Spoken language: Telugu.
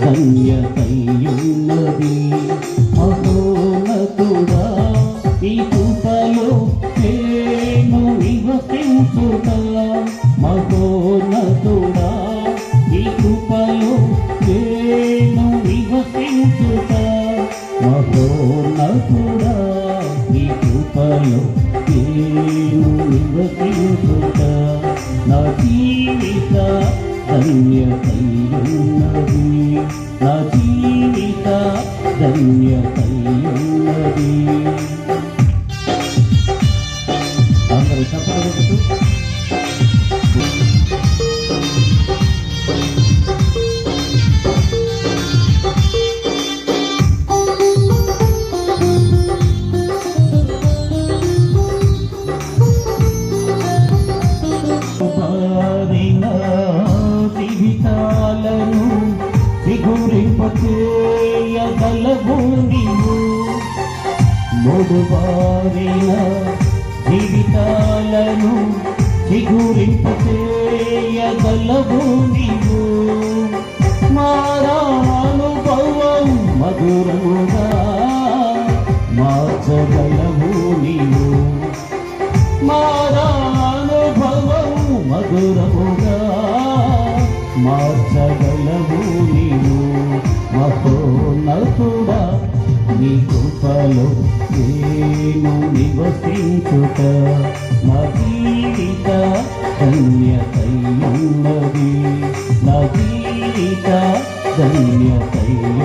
ధన్యతయున్నది. మహోన్నతుడా ఈ కృపలో నేను నివసించుట. మహోనతుడా ఈ కృపలో నేను నివసించుట. మహోనతుడా ఈ కృపలో నేను నివసించుట. నా జీవిత ధన్యతయున్నది నా జీవిత ధన్యతయున్నది అందరూ చెప్పగలుగుతూ దిగురింపచేయగలవు నీవు మూడు బారిన జీవితాలను దిగురింపచేయగలవు నీవు మారానుభవం మధురముగా మార్చగలవు నీవు మారానుభవం మధురముగా మార్చగలవు నీవు మహోన్నతుడా నీ కృపలో నేను నివసించుట. నా జీవిత ధన్యతయున్నది. నా జీవిత ధన్యతయున్నది.